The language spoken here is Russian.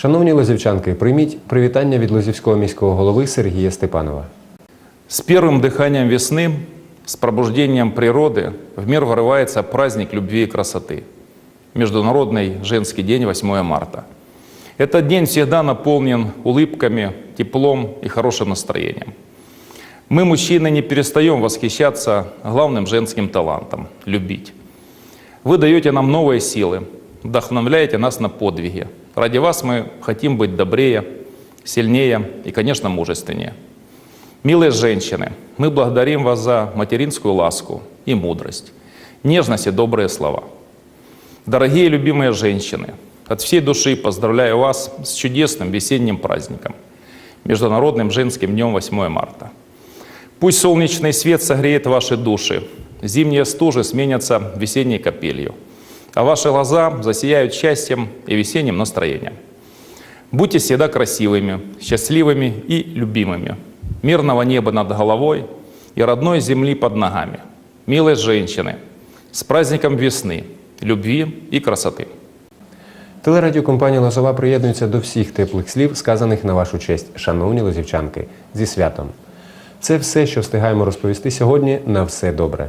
Шановні лозівчанки, прийміть привітання від Лозівського міського голови Сергія Степанова. С первым дыханием весны, с пробуждением природы в мир вырывается праздник любви и красоты. Международный женский день 8 марта. Этот день всегда наполнен улыбками, теплом и хорошим настроением. Мы, мужчины, не перестаем восхищаться главным женским талантом – любить. Вы даете нам новые силы, вдохновляете нас на подвиги. Ради вас мы хотим быть добрее, сильнее и, конечно, мужественнее. Милые женщины, мы благодарим вас за материнскую ласку и мудрость, нежность и добрые слова. Дорогие любимые женщины, от всей души поздравляю вас с чудесным весенним праздником, Международным женским днем 8 марта. Пусть солнечный свет согреет ваши души, зимние стужи сменятся весенней капелью, а ваши глаза засияют счастьем и весенним настроением. Будьте всегда красивыми, счастливыми и любимыми. Мирного неба над головой и родной земли под ногами. Милые женщины, с праздником весны, любви и красоты. Телерадіокомпанія Лозова приєднується до всіх теплих слів, сказаних на вашу честь, шановні лозівчанки, зі святом. Це все, що встигаємо розповісти сьогодні. На все добре.